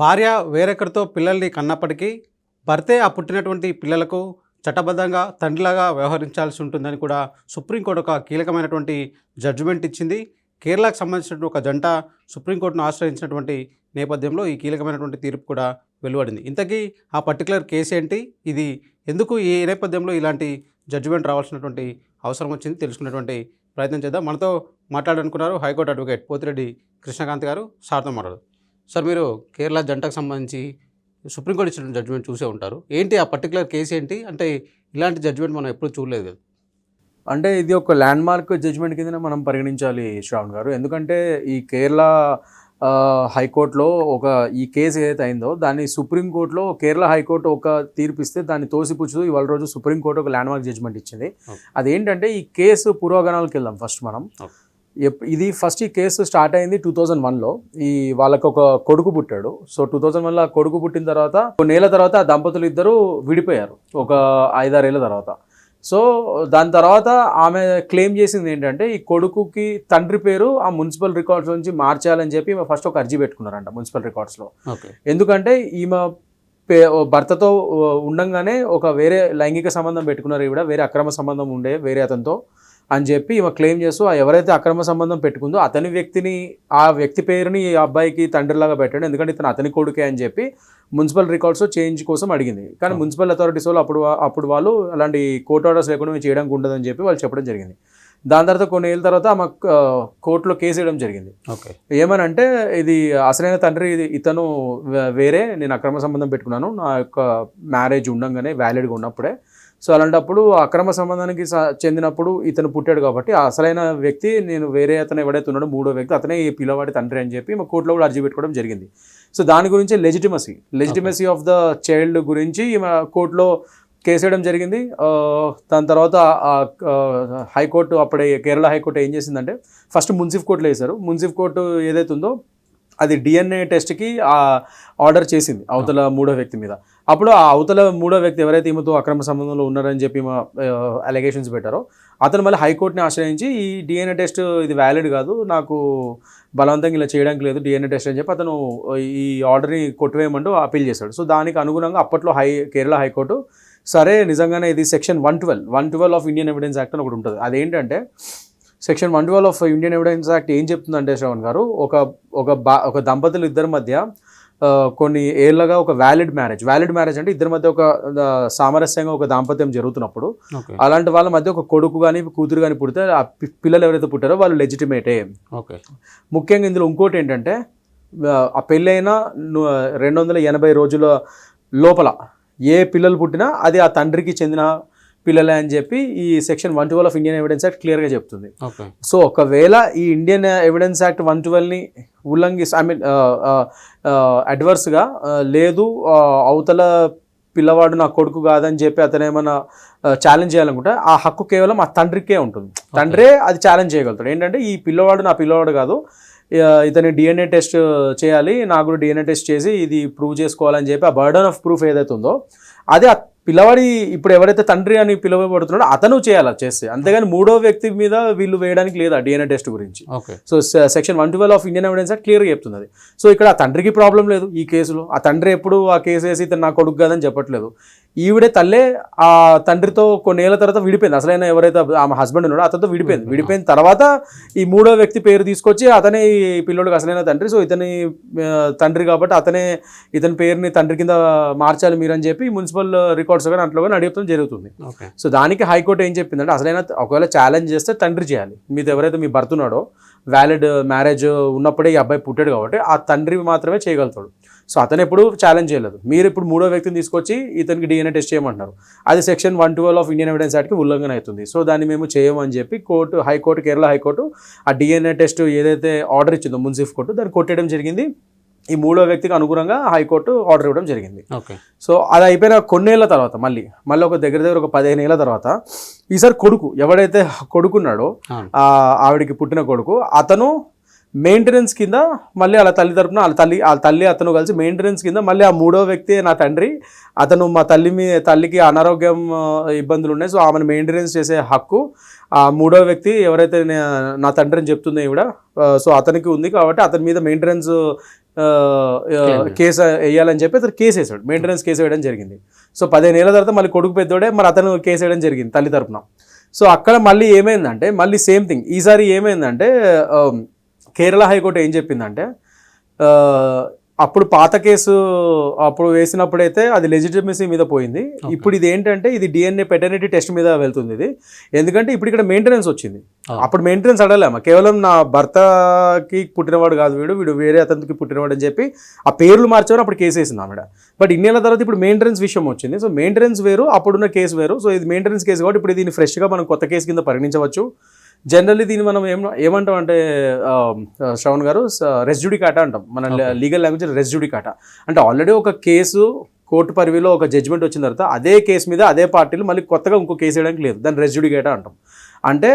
భార్య వేరొకరితో పిల్లల్ని కన్నప్పటికీ భర్తే ఆ పుట్టినటువంటి పిల్లలకు చట్టబద్ధంగా తండ్రిలాగా వ్యవహరించాల్సి ఉంటుందని కూడా సుప్రీంకోర్టు ఒక కీలకమైనటువంటి జడ్జిమెంట్ ఇచ్చింది. కేరళకు సంబంధించినటువంటి ఒక జంట సుప్రీంకోర్టును ఆశ్రయించినటువంటి నేపథ్యంలో ఈ కీలకమైనటువంటి తీర్పు కూడా వెలువడింది. ఇంతకీ ఆ పర్టికులర్ కేసు ఏంటి? ఇది ఎందుకు ఈ నేపథ్యంలో ఇలాంటి జడ్జిమెంట్ రావాల్సినటువంటి అవసరం వచ్చింది? తెలుసుకునేటువంటి ప్రయత్నం చేద్దాం. మనతో మాట్లాడాలనుకున్నారు high court advocate Pothireddy Krishnakant గారు. సార్తో మాట్లాడు సార్ మీరు కేరళ జంటకు సంబంధించి సుప్రీంకోర్టు ఇచ్చిన జడ్జిమెంట్ చూసే ఉంటారు. ఏంటి ఆ పర్టికులర్ కేసు ఏంటి? అంటే ఇలాంటి జడ్జిమెంట్ మనం ఎప్పుడు చూడలేదు. కదా అంటే ఇది ఒక ల్యాండ్ మార్క్ జడ్జ్మెంట్ కింద మనం పరిగణించాలి శ్రావణ్ గారు. ఎందుకంటే ఈ కేరళ హైకోర్టులో ఒక ఈ కేసు ఏదైతే అయిందో దాన్ని సుప్రీంకోర్టులో కేరళ హైకోర్టు ఒక తీర్పు ఇస్తే దాన్ని తోసిపుచ్చుతూ ఇవాళ రోజు సుప్రీంకోర్టు ఒక ల్యాండ్ మార్క్ జడ్జ్మెంట్ ఇచ్చింది. అదేంటంటే ఈ కేసు పూర్వగణాలకు వెళ్దాం ఫస్ట్ మనం. ఇది ఫస్ట్ ఈ కేసు స్టార్ట్ అయింది టూ థౌజండ్ వన్లో. ఈ వాళ్ళకి ఒక కొడుకు పుట్టాడు. సో టూ థౌజండ్ వన్లో కొడుకు పుట్టిన తర్వాత కొన్నేళ్ళ తర్వాత ఆ దంపతులు ఇద్దరు విడిపోయారు. ఒక ఐదారేళ్ళ తర్వాత. సో దాని తర్వాత ఆమె క్లెయిమ్ చేసింది ఏంటంటే ఈ కొడుకుకి తండ్రి పేరు ఆ మున్సిపల్ రికార్డ్స్ నుంచి మార్చాలని చెప్పి ఫస్ట్ ఒక అర్జీ పెట్టుకున్నారంట మున్సిపల్ రికార్డ్స్లో. ఓకే. ఎందుకంటే ఈమె పే భర్తతో ఉండంగానే ఒక వేరే లైంగిక సంబంధం పెట్టుకున్నారు ఈవిడ వేరే అక్రమ సంబంధం ఉండే వేరే అతనితో. అని చెప్పి ఈమె క్లెయిమ్ చేస్తూ ఆ ఎవరైతే అక్రమ సంబంధం పెట్టుకుందో అతని వ్యక్తిని ఆ వ్యక్తి పేరుని ఈ అబ్బాయికి తండ్రిలాగా పెట్టాడు. ఎందుకంటే ఇతను అతని కొడుకే అని చెప్పి మున్సిపల్ రికార్డ్స్ చేంజ్ కోసం అడిగింది. కానీ. మున్సిపల్ అథారిటీస్ వాళ్ళు అప్పుడు అప్పుడు వాళ్ళు అలాంటి కోర్ట్ ఆర్డర్స్ లేకుండా మేము చేయడానికి ఉండదని చెప్పి వాళ్ళు చెప్పడం జరిగింది. దాని తర్వాత కొన్ని ఏళ్ళ తర్వాత ఆమె కోర్టులో కేసు వేయడం జరిగింది. ఓకే. ఏమనంటే ఇది అసలైన తండ్రి ఇది ఇతను వేరే నేను అక్రమ సంబంధం పెట్టుకున్నాను. నా యొక్క మ్యారేజ్ ఉండంగానే వ్యాలిడ్గా ఉన్నప్పుడే సో అలాంటప్పుడు అక్రమ సంబంధానికి స- చెందినప్పుడు ఇతను పుట్టాడు కాబట్టి అసలైన వ్యక్తి నేను వేరే అతను ఎవడైతే ఉన్నాడో మూడో వ్యక్తి అతనే ఈ పిల్లవాడి తండ్రి అని చెప్పి మా కోర్టులో కూడా అర్జీ పెట్టుకోవడం జరిగింది. సో దాని గురించి legitimacy legitimacy of the child గురించి మా కోర్టులో కేసు వేయడం జరిగింది. దాని తర్వాత హైకోర్టు అప్పుడే కేరళ హైకోర్టు ఏం చేసిందంటే ఫస్ట్ మున్సిఫ్ కోర్టులో వేశారు. మున్సిఫ్ కోర్టు ఏదైతే ఉందో అది డిఎన్ఏ టెస్ట్కి ఆర్డర్ చేసింది అవతల మూడో వ్యక్తి మీద. అప్పుడు ఆ అవతల మూడో వ్యక్తి ఎవరైతే ఈమెతో అక్రమ సంబంధంలో ఉన్నారని చెప్పి మా అలిగేషన్స్ పెట్టారో అతను మళ్ళీ హైకోర్టుని ఆశ్రయించి ఈ డిఎన్ఏ టెస్ట్ ఇది వ్యాలిడ్ కాదు నాకు బలవంతంగా ఇలా చేయడానికి లేదు డిఎన్ఏ టెస్ట్ అని చెప్పి అతను ఈ ఆర్డర్ని కొట్టివేయమంటూ అప్పీల్ చేశాడు. సో దానికి అనుగుణంగా అప్పట్లో హై కేరళ హైకోర్టు సరే నిజంగానే ఇది section one twelve one twelve of Indian evidence act అని ఒకటి ఉంటుంది. అదేంటంటే section one twelve of Indian evidence act ఏం చెప్తుందంటే శ్రవణ్ గారు ఒక ఒక బా ఒక దంపతులు ఇద్దరి మధ్య కొన్ని ఏళ్ళగా ఒక వ్యాలిడ్ మ్యారేజ్ వ్యాలిడ్ మ్యారేజ్ అంటే ఇద్దరి మధ్య ఒక సామరస్యంగా ఒక దాంపత్యం జరుగుతున్నప్పుడు అలాంటి వాళ్ళ మధ్య ఒక కొడుకు కానీ కూతురు కానీ పుడితే ఆ పిల్లలు ఎవరైతే పుట్టారో వాళ్ళు లెజిటిమేటే ఓకే. ముఖ్యంగా ఇందులో ఇంకోటి ఏంటంటే ఆ, పెళ్ళైన రెండు వందల ఎనభై రోజుల లోపల ఏ పిల్లలు పుట్టినా అది ఆ తండ్రికి చెందిన పిల్లలే అని చెప్పి ఈ section one twelve of Indian evidence act క్లియర్గా చెప్తుంది. సో ఒకవేళ ఈ ఇండియన్ ఎవిడెన్స్ యాక్ట్ వన్ ట్వెల్వ్ని ఉల్లంఘిస్ ఐ మీన్ అడ్వర్స్గా లేదు అవతల పిల్లవాడు నా కొడుకు కాదని చెప్పి అతను ఏమైనా ఛాలెంజ్ చేయాలనుకుంటే ఆ హక్కు కేవలం ఆ తండ్రికే ఉంటుంది. తండ్రే అది ఛాలెంజ్ చేయగలుగుతాడు. ఏంటంటే ఈ పిల్లవాడు నా పిల్లవాడు కాదు ఇతని డిఎన్ఏ టెస్ట్ చేయాలి నాకు కూడా డిఎన్ఏ టెస్ట్ చేసి ఇది ప్రూవ్ చేసుకోవాలని చెప్పి ఆ బర్డన్ ఆఫ్ ప్రూఫ్ ఏదైతే ఉందో అది ఆ పిల్లవాడి ఇప్పుడు ఎవరైతే తండ్రి అని పిలువబడుతున్నాడో అతను చేయాలి చేస్తే అంతేగాని మూడో వ్యక్తి మీద వీళ్ళు వేయడానికి లేదా డిఎన్ఏ టెస్ట్ గురించి. Okay. So section one twelve of Indian evidence act క్లియర్గా చెప్తుంది. సో ఇక్కడ ఆ తండ్రికి ప్రాబ్లం లేదు ఈ కేసులో. ఆ తండ్రి ఎప్పుడు ఆ కేసు వేసి ఇతను నా కొడుకు కాదని చెప్పట్లేదు. ఈవిడే తల్లే ఆ తండ్రితో కొన్నేళ్ళ తర్వాత విడిపోయింది. అసలైన ఎవరైతే ఆమె హస్బెండ్ ఉన్నాడో అతనితో విడిపోయింది. విడిపోయిన తర్వాత ఈ మూడో వ్యక్తి పేరు తీసుకొచ్చి అతనే ఈ పిల్లోడికి అసలైన తండ్రి. సో ఇతని తండ్రి కాబట్టి అతనే ఇతని పేరుని తండ్రి కింద మార్చాలి మీరు అని చెప్పి మున్సిపల్ రికార్డ్స్ కానీ అట్లా కానీ అడిగడం జరుగుతుంది. సో దానికి హైకోర్టు ఏం చెప్పిందంటే అసలైన ఒకవేళ ఛాలెంజ్ చేస్తే తండ్రి చేయాలి. మీది ఎవరైతే మీ భర్త ఉన్నాడో వ్యాలిడ్ మ్యారేజ్ ఉన్నప్పుడే ఈ అబ్బాయి పుట్టాడు కాబట్టి ఆ తండ్రి మాత్రమే చేయగలుగుతాడు. సో అతను ఎప్పుడు ఛాలెంజ్ చేయలేదు. మీరు ఇప్పుడు మూడో వ్యక్తిని తీసుకొచ్చి ఇతనికి డిఎన్ఏ టెస్ట్ చేయమంటున్నారు. అది section one twelve of Indian evidence యాక్ట్కి ఉల్లంఘన అవుతుంది. సో దాన్ని మేము చేయమని చెప్పి court high court Kerala high court ఆ డిఎన్ఏ టెస్ట్ ఏదైతే ఆర్డర్ ఇచ్చిందో మున్సిఫ్ కోర్టు దాన్ని కొట్టేయడం జరిగింది. ఈ మూడో వ్యక్తికి అనుగుణంగా హైకోర్టు ఆర్డర్ ఇవ్వడం జరిగింది. సో అది అయిపోయిన కొన్నేళ్ళ తర్వాత మళ్ళీ మళ్ళీ ఒక దగ్గర దగ్గర ఒక పదిహేను ఏళ్ళ తర్వాత ఈసారి కొడుకు ఎవడైతే కొడుకున్నాడో ఆవిడకి పుట్టిన కొడుకు అతను మెయింటెనెన్స్ కింద మళ్ళీ వాళ్ళ తల్లి తరపున వాళ్ళ తల్లి వాళ్ళ తల్లి అతను కలిసి మెయింటెనెన్స్ కింద మళ్ళీ ఆ మూడో వ్యక్తి నా తండ్రి అతను మా తల్లి మీ తల్లికి అనారోగ్యం ఇబ్బందులు ఉన్నాయి సో ఆమెను మెయింటెనెన్స్ చేసే హక్కు ఆ మూడో వ్యక్తి ఎవరైతే నే- తండ్రి అని చెప్తుందో ఈవిడ సో అతనికి ఉంది కాబట్టి అతని మీద మెయింటెనెన్స్ కేసు వేయాలని చెప్పి అతను కేసు వేసాడు మెయింటెనెన్స్ కేసు వేయడం జరిగింది. సో పదిహేను ఏళ్ళ తర్వాత మళ్ళీ కొడుకు పెద్దోడే మరి అతను కేసు వేయడం జరిగింది తల్లి తరపున. సో అక్కడ మళ్ళీ ఏమైందంటే మళ్ళీ సేమ్ థింగ్. ఈసారి ఏమైందంటే కేరళ హైకోర్టు ఏం చెప్పిందంటే అప్పుడు పాత కేసు అప్పుడు వేసినప్పుడైతే అది లెజిటిమసీ మీద పోయింది. ఇప్పుడు ఇది ఏంటంటే ఇది డిఎన్ఏ పెటర్నిటీ టెస్ట్ మీద వెళ్తుంది ఇది. ఎందుకంటే ఇప్పుడు ఇక్కడ మెయింటెనెన్స్ వచ్చింది. అప్పుడు మెయింటెనెన్స్ అడగలేమా? కేవలం నా భర్తకి పుట్టినవాడు కాదు వీడు వీడు వేరే అతనికి పుట్టినవాడు అని చెప్పి ఆ పేర్లు మార్చారు అప్పుడు కేసు వేసింది ఆమెడ. బట్ ఇన్నేళ్ళ తర్వాత ఇప్పుడు మెయింటెనెన్స్ విషయం వచ్చింది. సో మెయింటెనెన్స్ వేరు అప్పుడున్న కేసు వేరు. సో ఇది మెయింటెనెన్స్ కేసు కాబట్టి ఇప్పుడు దీన్ని ఫ్రెష్గా మనం కొత్త కేసు కింద పరిగణించవచ్చు. జనరల్లీ దీన్ని మనం ఏం ఏమంటాం అంటే శ్రవణ్ గారు రెస్జుడికాటా అంటాం. మన లీగల్ లాంగ్వేజ్ రెస్జుడికాటా అంటే ఆల్రెడీ ఒక కేసు కోర్టు పరివిలో ఒక జడ్జ్మెంట్ వచ్చిన తర్వాత అదే కేసు మీద అదే పార్టీలు మళ్ళీ కొత్తగా ఇంకో కేసు వేయడానికి లేదు. దాన్ని రెస్జుడికేటా అంటాం. అంటే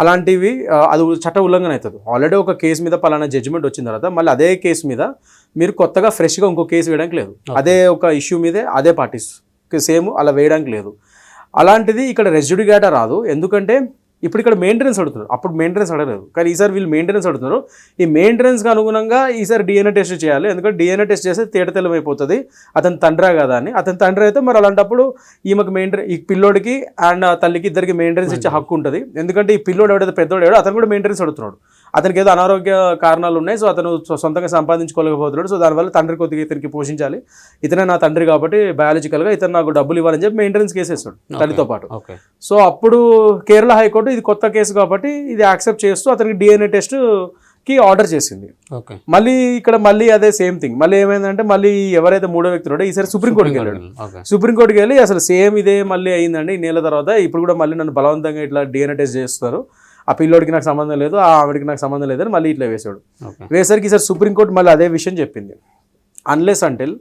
అలాంటివి అది చట్ట ఉల్లంఘన అవుతుంది. ఆల్రెడీ ఒక కేసు మీద పలానా జడ్జిమెంట్ వచ్చిన తర్వాత మళ్ళీ అదే కేసు మీద మీరు కొత్తగా ఫ్రెష్గా ఇంకో కేసు వేయడానికి లేదు. అదే ఒక ఇష్యూ మీదే అదే పార్టీస్ సేమ్ అలా వేయడానికి లేదు. అలాంటిది ఇక్కడ రెస్జుడిగేట రాదు. ఎందుకంటే ఇప్పుడు ఇక్కడ మెయింటెనెన్స్ అడుగుతున్నారు. అప్పుడు మెయింటెనెన్స్ అడగలేదు. కానీ ఈసారి వీళ్ళు మెయింటెనెన్స్ అడుగుతున్నారు. ఈ మెయింటెనెన్స్కి అనుగుణంగా ఈసారి డిఎన్ఏ టెస్ట్ చేయాలి. ఎందుకంటే డిఎన్ఏ టెస్ట్ చేస్తే తేటతెల్లం అయిపోతుంది అతని తండ్రా కదా అని. అతని తండ్రి అయితే మరి అలాంటప్పుడు ఈమెకు మెయింటెన్ ఈ పిల్లోడికి అండ్ తల్లికి ఇద్దరికి మెయింటెనెన్స్ ఇచ్చే హక్కు ఉంటుంది. ఎందుకంటే ఈ పిల్లోడు ఎవడైతే పెద్దోడు ఎవడో అతను కూడా మెయింటెనెన్స్ అడుగుతున్నాడు. అతనికి ఏదో అనారోగ్య కారణాలు ఉన్నాయి సో అతను సొంతంగా సంపాదించుకోలేకపోతున్నాడు. సో దానివల్ల తండ్రి కొద్దిగా ఇతనికి పోషించాలి. ఇతనే నా తండ్రి కాబట్టి బయాలజికల్గా ఇతను నాకు డబ్బులు ఇవ్వాలని చెప్పి మెయింటెనెన్స్ కేసేస్తాడు తల్లితో పాటు. సో అప్పుడు కేరళ హైకోర్టు ఇది కొత్త కేసు కాబట్టి ఇది యాక్సెప్ట్ చేస్తూ అతనికి డిఎన్ఏ టెస్ట్కి ఆర్డర్ చేసింది. ఓకే. మళ్ళీ ఇక్కడ మళ్ళీ అదే సేమ్ థింగ్ మళ్ళీ ఏమైందంటే మళ్ళీ ఎవరైతే మూడో వ్యక్తి ఉన్నాడో ఈసారి సుప్రీంకోర్టుకి వెళ్ళాడు. సుప్రీంకోర్టుకి వెళ్ళి అసలు సేమ్ ఇదే మళ్ళీ అయిందండి. ఈ నెల తర్వాత ఇప్పుడు కూడా మళ్ళీ నన్ను బలవంతంగా ఇట్లా డిఎన్ఏ టెస్ట్ చేస్తారు. ఆ పిల్లోడికి నాకు సంబంధం లేదు ఆ ఆవిడకి నాకు సంబంధం లేదని మళ్ళీ ఇట్లా వేసాడు వేసరికి ఈసారి సుప్రీంకోర్టు మళ్ళీ అదే విషయం చెప్పింది. అన్లెస్ అంటిల్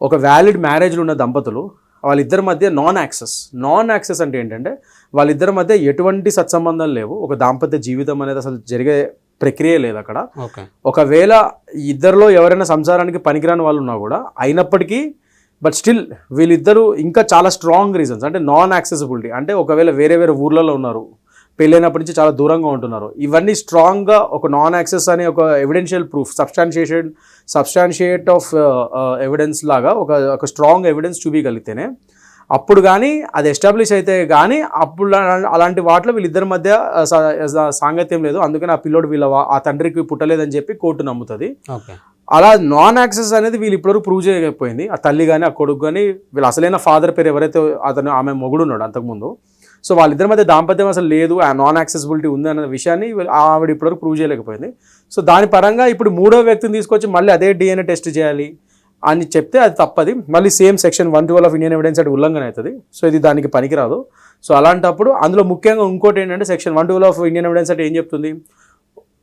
ఒక వ్యాలిడ్ మ్యారేజ్లు ఉన్న దంపతులు వాళ్ళిద్దరి మధ్య నాన్ యాక్సెస్ నాన్ యాక్సెస్ అంటే ఏంటంటే వాళ్ళిద్దరి మధ్య ఎటువంటి సత్సంబంధాలు లేవు. ఒక దాంపత్య జీవితం అనేది అసలు జరిగే ప్రక్రియ లేదు అక్కడ. ఒకవేళ ఇద్దరిలో ఎవరైనా సంసారానికి పనికిరాని వాళ్ళు ఉన్నా కూడా అయినప్పటికీ బట్ స్టిల్ వీళ్ళిద్దరూ ఇంకా చాలా స్ట్రాంగ్ రీజన్స్ అంటే నాన్ యాక్సెసిబిలిటీ అంటే ఒకవేళ వేరే వేరే ఊర్లలో ఉన్నారు పెళ్ళైనప్పటి నుంచి చాలా దూరంగా ఉంటున్నారు. ఇవన్నీ స్ట్రాంగ్గా ఒక నాన్ యాక్సెస్ అనే ఒక evidential proof substantiation substantiate of evidence లాగా ఒక ఒక స్ట్రాంగ్ ఎవిడెన్స్ చూపించగలిగితేనే అప్పుడు కానీ అది ఎస్టాబ్లిష్ అయితే కానీ అప్పుడు అలా- అలాంటి వాటిలో వీళ్ళిద్దరి మధ్య సా- సాంగత్యం లేదు. అందుకని ఆ పిల్లోడు వీళ్ళ ఆ తండ్రికి పుట్టలేదని చెప్పి కోర్టు నమ్ముతుంది. ఓకే. అలా నాన్ యాక్సెస్ అనేది వీళ్ళు ఇప్పటివరకు ప్రూవ్ చేయకపోయింది. ఆ తల్లి కానీ ఆ కొడుకు కానీ వీళ్ళ అసలైన ఫాదర్ పేరు ఎవరైతే అతను ఆమె మొగుడు ఉన్నాడు అంతకుముందు సో వాళ్ళిద్దరి మధ్య దాంపత్యం అసలు లేదు ఆ నాన్ యాక్సెసిబిలిటీ ఉంది అన్న విషయాన్ని వీళ్ళు- ఆవిడ ఇప్పటివరకు ప్రూవ్ చేయలేకపోయింది. సో దాని పరంగా ఇప్పుడు మూడో వ్యక్తిని తీసుకొచ్చి మళ్ళీ అదే డిఎన్ఏ టెస్ట్ చేయాలి అని చెప్తే అది తప్పది. మళ్ళీ same section one twelve of Indian evidence అంటే ఉల్లంఘన అవుతుంది. సో ఇది దానికి పనికిరాదు. సో అలాంటప్పుడు అందులో ముఖ్యంగా ఇంకోటి ఏంటంటే section one twelve of Indian evidence అంటే ఏం చెప్తుంది?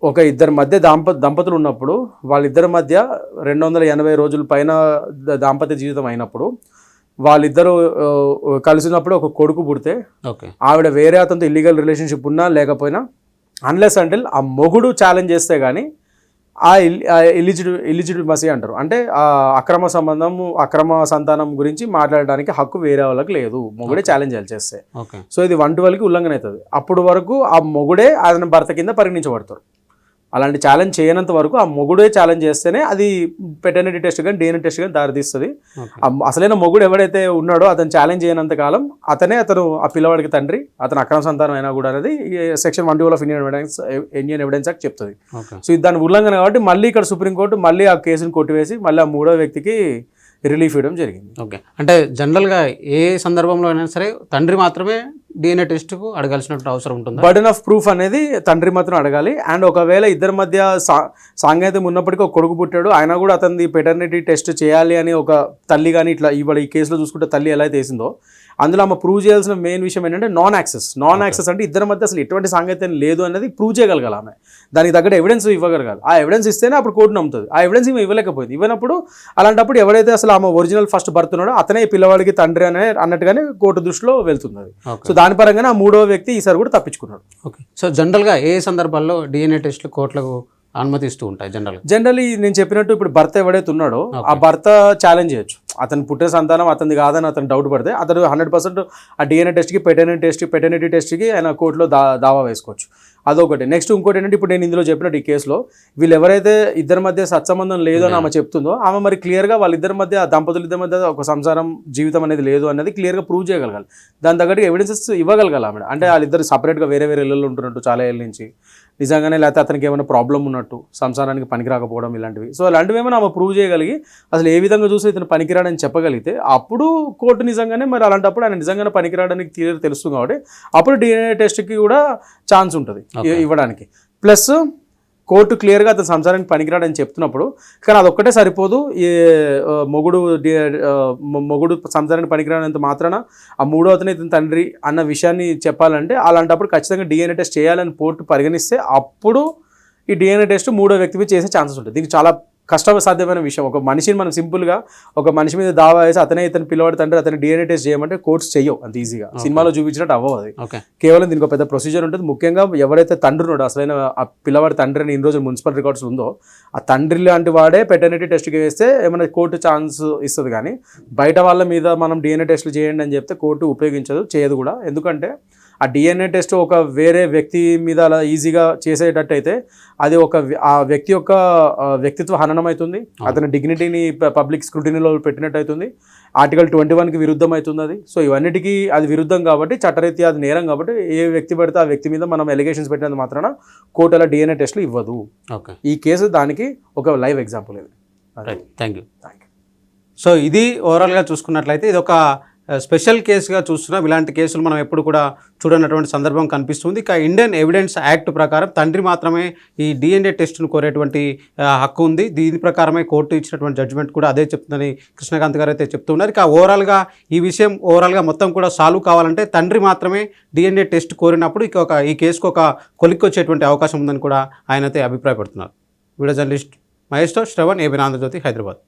ఒక ఇద్దరి మధ్య దాంప దంపతులు ఉన్నప్పుడు వాళ్ళిద్దరి మధ్య రెండు వందల ఎనభై రోజుల పైన దాంపత్య జీవితం అయినప్పుడు వాళ్ళిద్దరూ కలిసినప్పుడు ఒక కొడుకు పుడితే ఓకే. ఆవిడ వేరే అతనితో ఇల్లీగల్ రిలేషన్షిప్ ఉన్నా లేకపోయినా అన్లెస్ అంటే ఆ మొగుడు ఛాలెంజ్ చేస్తే కానీ ఆ ఇలిజిడ్ ఇలిజిడ్ మసి అంటారు. అంటే ఆ అక్రమ సంబంధం అక్రమ సంతానం గురించి మాట్లాడడానికి హక్కు వేరే వాళ్ళకి లేదు. మొగుడే ఛాలెంజ్ చేస్తే. సో ఇది వన్ ట్వెల్వ్కి ఉల్లంఘన అవుతుంది. అప్పుడు వరకు ఆ మొగుడే ఆయన భర్త కింద పరిగణించబడతారు. అలాంటి ఛాలెంజ్ చేయనంత వరకు ఆ మొగుడే ఛాలెంజ్ చేస్తేనే అది పెటర్నిటీ టెస్ట్ కానీ డిఎన్ఏ టెస్ట్ కానీ దారితీస్తుంది. అసలైన మొగుడు ఎవడైతే ఉన్నాడో అతను ఛాలెంజ్ చేయనంత కాలం అతనే అతను ఆ పిల్లవాడికి తండ్రి అతను అక్రమ సంతానం అయినా కూడా అనేది section one of Indian evidence Indian evidence act చెప్తుంది. సో ఇది దాని ఉల్లంఘన కాబట్టి మళ్ళీ ఇక్కడ సుప్రీంకోర్టు మళ్ళీ ఆ కేసును కొట్టివేసి మళ్ళీ ఆ మూడో వ్యక్తికి రిలీఫ్ ఇవ్వడం జరిగింది. ఓకే. అంటే జనరల్గా ఏ సందర్భంలో అయినా సరే తండ్రి మాత్రమే డిఎన్ఏ టెస్ట్కు అడగాల్సినటువంటి అవసరం ఉంటుందా? బర్డన్ ఆఫ్ ప్రూఫ్ అనేది తండ్రి మాత్రం అడగాలి. అండ్ ఒకవేళ ఇద్దరి మధ్య సా సాంకేతం ఉన్నప్పటికీ ఒక కొడుకు పుట్టాడు ఆయన కూడా అతనిది పెటర్నిటీ టెస్ట్ చేయాలి అని ఒక తల్లి కానీ ఇట్లా ఇవాళ ఈ కేసులో చూసుకుంటే తల్లి ఎలా అయితే వేసిందో అందులో ఆమె ప్రూవ్ చేయాల్సిన మెయిన్ విషయం ఏంటంటే నాన్ యాక్సెస్ నాన్ యాక్సెస్ అంటే ఇద్దరి మధ్య అసలు ఎటువంటి సాంకేతం లేదు అనేది ప్రూవ్ చేయగలగాలి ఆమె. దానికి తగ్గట్టు ఎవిడెన్స్ ఇవ్వగలగాలి. ఆ ఎవిడెన్స్ ఇస్తేనే అప్పుడు కోర్టు నమ్ముతుంది. ఆ ఎవిడెన్స్ ఈమె ఇవ్వలేకపోయింది. ఇవ్వనప్పుడు అలాంటప్పుడు ఎవరైతే అసలు ఆమె ఒరిజినల్ ఫస్ట్ భర్త ఉన్నాడో అతనే పిల్లవాడికి తండ్రి అనే అన్నట్టుగానే కోర్టు దృష్టిలో వెళ్తుంది సో దాని పరంగానే ఆ మూడో వ్యక్తి ఈసారి కూడా తప్పించుకున్నాడు. ఓకే సో జనరల్గా ఏ సందర్భాల్లో డిఎన్ఏ టెస్ట్లు కోర్టులకు అనుమతిస్తూ ఉంటాయి జనరలీ నేను చెప్పినట్టు ఇప్పుడు భర్త ఎవడైతే ఉన్నాడో. ఆ భర్త ఛాలెంజ్ చేయొచ్చు. అతను పుట్టిన సంతానం అతనిది కాదని అతను డౌట్ పడితే అతను హండ్రెడ్ పర్సెంట్ ఆ డిఎన్ఏ టెస్ట్కి పెటర్నిటీ టెస్ట్కి పెటర్నిటీ టెస్ట్కి ఆయన కోర్టులో దా దావా వేసుకోవచ్చు. అదొకటి. నెక్స్ట్ ఇంకోటి ఏంటంటే ఇప్పుడు నేను ఇందులో చెప్పినట్టు ఈ కేసులో వీళ్ళు ఎవరైతే ఇద్దరి మధ్య సత్సంబంధం లేదు అని ఆమె చెప్తుందో ఆమె మరి క్లియర్గా వాళ్ళిద్దరి మధ్య ఆ దంపతుల ఇద్దరి మధ్య ఒక సంసారం జీవితం అనేది లేదు అనేది క్లియర్గా ప్రూవ్ చేయగలగాలి. దాని తగ్గట్టు ఎవిడెన్సెస్ ఇవ్వగలగాలి ఆమె. అంటే వాళ్ళిద్దరు సపరేట్గా వేరే వేరే ఇళ్ళలో ఉంటున్నట్టు చాలా ఏళ్ళ నుంచి. నిజంగానే లేకపోతే అతనికి ఏమైనా ప్రాబ్లం ఉన్నట్టు సంసారానికి పనికి రాకపోవడం ఇలాంటివి. సో అలాంటివి ఏమైనా ఆమె ప్రూవ్ చేయగలిగి అసలు ఏ విధంగా చూసి ఇతను పనికిరాడని చెప్పగలిగితే అప్పుడు కోర్టు నిజంగానే మరి అలాంటప్పుడు ఆయన నిజంగానే పనికిరాడనికి క్లియర్ తెలుస్తుంది కాబట్టి అప్పుడు డిఎన్ఏ టెస్ట్కి కూడా ఛాన్స్ ఉంటుంది. ఇవ్వడానికి. ప్లస్ కోర్టు క్లియర్గా అతను సంసారానికి పనికిరాడని చెప్తున్నప్పుడు కానీ అదొక్కటే సరిపోదు. ఈ మొగుడు మొగుడు సంసారానికి పనికిరానంత మాత్రాన ఆ మూడో అతను ఇతని తండ్రి అన్న విషయాన్ని చెప్పాలంటే అలాంటప్పుడు ఖచ్చితంగా డిఎన్ఏ టెస్ట్ చేయాలని కోర్టు పరిగణిస్తే అప్పుడు ఈ డిఎన్ఏ టెస్ట్ మూడో వ్యక్తి మీద చేసే ఛాన్సెస్ ఉంటుంది దీనికి చాలా కష్టసాధ్యమైన విషయం. ఒక మనిషిని మనం సింపుల్గా ఒక మనిషి మీద దావా వేసి అతనే ఇతను పిల్లవాడి తండ్రి అతని డిఎన్ఏ టెస్ట్ చేయమంటే కోర్ట్స్ చెయ్యవు అంత ఈజీగా. సినిమాలో చూపించినట్టు అవ్వవు అది. కేవలం దీనికి ఒక పెద్ద ప్రొసీజర్ ఉంటుంది. ముఖ్యంగా ఎవరైతే తండ్రి ఉన్నాడో అసలైన ఆ పిల్లవాడి తండ్రి అని ఇన్ని రోజులు మున్సిపల్ రికార్డ్స్ ఉందో ఆ తండ్రి లాంటి వాడే పెటర్నిటీ టెస్ట్కి వేస్తే ఏమైనా కోర్టు ఛాన్స్ ఇస్తుంది కానీ బయట వాళ్ళ మీద మనం డిఎన్ఏ టెస్ట్లు చేయండి అని చెప్తే కోర్టు ఉపయోగించదు చేయదు కూడా. ఎందుకంటే ఆ డిఎన్ఏ టెస్ట్ ఒక వేరే వ్యక్తి మీద అలా ఈజీగా చేసేటట్టు అయితే అది ఒక ఆ వ్యక్తి యొక్క వ్యక్తిత్వ హననం అవుతుంది అతని డిగ్నిటీని పబ్లిక్ స్క్రూటినీలో పెట్టినట్టు అవుతుంది ఆర్టికల్ ట్వంటీ వన్కి విరుద్ధం అవుతుంది అది సో ఇవన్నిటికీ అది విరుద్ధం కాబట్టి చట్టరీత్యా అది నేరం కాబట్టి ఏ వ్యక్తి పడితే ఆ వ్యక్తి మీద మనం ఎలిగేషన్స్ పెట్టినంత మాత్రాన కోర్టు అలా డిఎన్ఏ టెస్ట్లు ఇవ్వదు. ఓకే. ఈ కేసు దానికి ఒక లైవ్ ఎగ్జాంపుల్ ఇది. Right thank you Thank you. So ఇది ఓవరాల్గా చూసుకున్నట్లయితే ఇది ఒక స్పెషల్ కేసుగా చూస్తున్నాం. ఇలాంటి కేసులు మనం ఎప్పుడు కూడా చూడనటువంటి సందర్భం కనిపిస్తుంది. ఇక ఇండియన్ ఎవిడెన్స్ యాక్ట్ ప్రకారం తండ్రి మాత్రమే ఈ డిఎన్ఏ టెస్ట్ను కోరేటువంటి హక్కు ఉంది. దీని ప్రకారమే కోర్టు ఇచ్చినటువంటి జడ్జిమెంట్ కూడా అదే చెప్తుందని కృష్ణకాంత్ గారు అయితే చెప్తున్నారు ఇక ఓవరాల్గా ఈ విషయం ఓవరాల్గా మొత్తం కూడా సాల్వ్ కావాలంటే తండ్రి మాత్రమే డిఎన్ఏ టెస్ట్ కోరినప్పుడు ఇక ఒక ఈ కేసుకు ఒక కొలిక్కొచ్చేటువంటి అవకాశం ఉందని కూడా ఆయన అయితే అభిప్రాయపడుతున్నారు. Video journalist Mahesh Shravan ABN Andhra Jyothi Hyderabad.